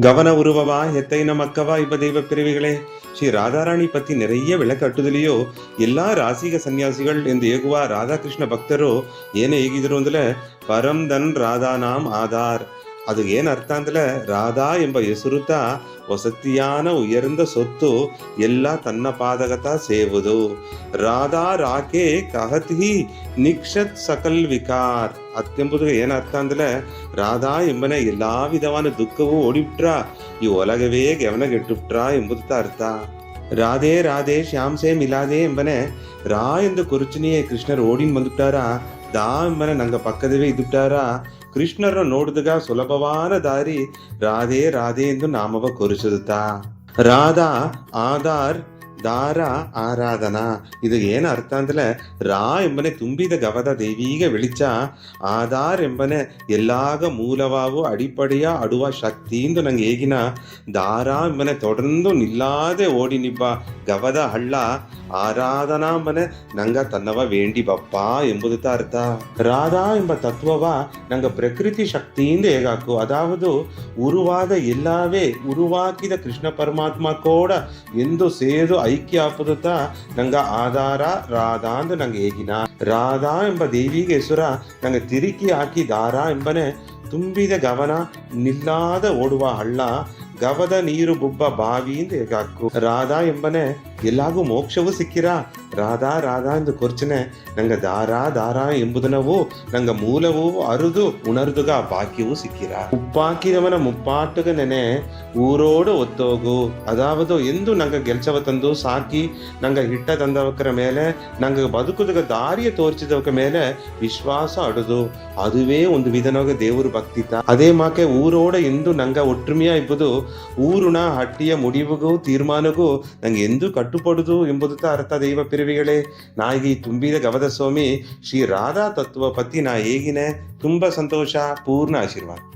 கவன உருவவா எத்தைன மக்கவா இப்ப தெய்வ பிரிவுகளே ஸ்ரீ ராதாராணி பத்தி நிறைய விளக்கட்டுதலையோ எல்லா ராசிக சன்னியாசிகள் இந்த ஏகுவா ராதாகிருஷ்ண பக்தரோ ஏன ஏகிதிரும் பரம் தன் ராதா நாம் ஆதார். ಅದು ಏನು ಅರ್ಥ ಅಂದರೆ ರಾಧಾ ಎಂಬ ಹೆಸರುತ ವಸತಿಯಾನ ಉಯರ್ಂದ ಸೊತ್ತು ಎಲ್ಲ ತನ್ನ ಪಾದಗತ ಸೇವುದು ರಾಧಾ ರಾಕೆ ಕಹತಿ ನಿಕ್ಷತ್ ಸಕಲ್ ವಿಕಾರ್ ಅತ್ತೆಂಬುದು ಏನರ್ಥ ಅಂದರೆ ರಾಧಾ ಎಂಬನೇ ಎಲ್ಲ ವಿಧವಾದ ದುಃಖವೂ ಓಡಿಬಿಟ್ರ ಈ ಒಲಗವೇ ಗಮನಗೆಟ್ಟುಬಿಟ್ರ ಎಂಬುದಕ್ಕೆ ಅರ್ಥ ராதே ராதே ஷியாம்சே மிலாதே என்பன ரா என்ற குறிச்சினியை கிருஷ்ணர் ஓடின் வந்துட்டாரா ದಾ ಎಂಬನೆ ನಂಗ ಪಕ್ಕದವೇ ಇದ್ದುಬಿಟ್ಟಾರ ಕೃಷ್ಣರ ನೋಡಿದಾಗ ಸುಲಭವಾದ ದಾರಿ ರಾಧೆ ರಾಧೆ ಎಂದು ನಾಮವ ಕೊರಿಸುತ್ತ ರಾಧಾ ಆಧಾರ್ ದಾರ ಆರಾಧನಾ ಇದು ಏನು ಅರ್ಥ ಅಂದ್ರೆ ರಾ ಎಂಬನೆ ತುಂಬಿದ ಗವದ ದೈವೀಗ வெளிச்ச ಆಧಾರ್ ಎಂಬನೆ ಎಲ್ಲಾಗ ಮೂಲವಾವು ಅಡಿಪಡೆಯ ಅಡುವ ಶಕ್ತಿಯಿಂದ ನಂಗೆ ಹೇಗಿನ ದಾರ ಎಂಬನೆ தொடர்ந்து ನಿಲ್ಲಾದೆ ಓಡಿ ನಿಬ್ಬ ಗವದ ಹಳ್ಳ ಆರಾಧನಾ ಎಂಬನೆ ನಂಗ ತನ್ನವ ವೇಂಡಿ ಬಪ್ಪ ಎಂಬುದು ಅರ್ಥ ರಾಧಾ ಎಂಬ ತತ್ವವ ನಂಗ ಪ್ರಕೃತಿ ಶಕ್ತಿಯಿಂದ ಹೇಗಾಕು ಅದಾವುದು ಉರುವಾದ ಎಲ್ಲಾವೇ ಉರುವಾಕಿದ ಕೃಷ್ಣ ಪರಮಾತ್ಮ ಕೂಡ ಎಂದು ಸೇದು ಐಕ್ಯ ಆಪುದುತ್ತ ನಂಗ ಆಧಾರ, ರಾಧಾ ಅಂದು ನಂಗೆ ಏಗಿನ ರಾಧಾ ಎಂಬ ದೇವಿಗೆ ಹೆಸರ ನಂಗೆ ತಿರುಕಿ ಹಾಕಿ ದಾರ ಎಂಬನೆ ತುಂಬಿದ ಗವನ, ನಿಲ್ಲಾದ ಓಡುವ ಹಳ್ಳ, ಗವದ ನೀರು ಗುಬ್ಬ ಬಾವಿಯಿಂದ ಹೇಗಾಕು ರಾಧಾ ಎಂಬನೆ, ಎಲ್ಲಾಗೂ ಮೋಕ್ಷವೂ ಸಿಕ್ಕಿರ? ರಾಧಾ ರಾಧಾ ಎಂದು ಕೊರ್ಚನೆ ನಂಗ ದಾರ ದಾರ ಎಂಬುದನವು ನಂಗ ಮೂಲವು ಅರುದು ಉಣರ್ದುಗ ಬಾಕ್ಯವೂ ಸಿಕ್ಕಿರ ಉಪ್ಪಾಕಿದವನ ಮುಪ್ಪಾಟುಗ ನೆನೆ ಊರೋಡು ಒತ್ತೋಗು ಅದಾವದು ಎಂದು ನಂಗ ಗೆಲ್ಸವ ತಂದು ಸಾಕಿ ನಂಗ ಹಿಟ್ಟ ತಂದವಕರ ಮೇಲೆ ನಂಗ ಬದುಕುದಗ ದಾರಿಯ ತೋರ್ಚಿದವಕ ಮೇಲೆ ವಿಶ್ವಾಸ ಅಡುದು ಅದುವೇ ಒಂದು ವಿಧನೋಗ ದೇವರು ಭಕ್ತಿತ ಅದೇ ಮಾಕೆ ಊರೋಡ ಎಂದು ನಂಗ ಒಟ್ಟುಮೆಯ ಇಬ್ಬುದು ಊರುಣ ಹಟ್ಟಿಯ ಮುಡಿವುಗೂ ತೀರ್ಮಾನಗೂ ನಂಗೆ ಎಂದು ಕಟ್ಟುಪಡುದು ಎಂಬುದು ಅರ್ಥ ದೈವ ಪಿರಿವಿಗಳೇ ನಾಯಿ ತುಂಬಿದ ಗವದ ಸ್ವಾಮಿ ಶ್ರೀ ರಾಧಾ ತತ್ವ ಪತಿ ನಾ ಹೇಗಿನೆ? ತುಂಬಾ ಸಂತೋಷ, ಪೂರ್ಣ ಆಶೀರ್ವಾದ.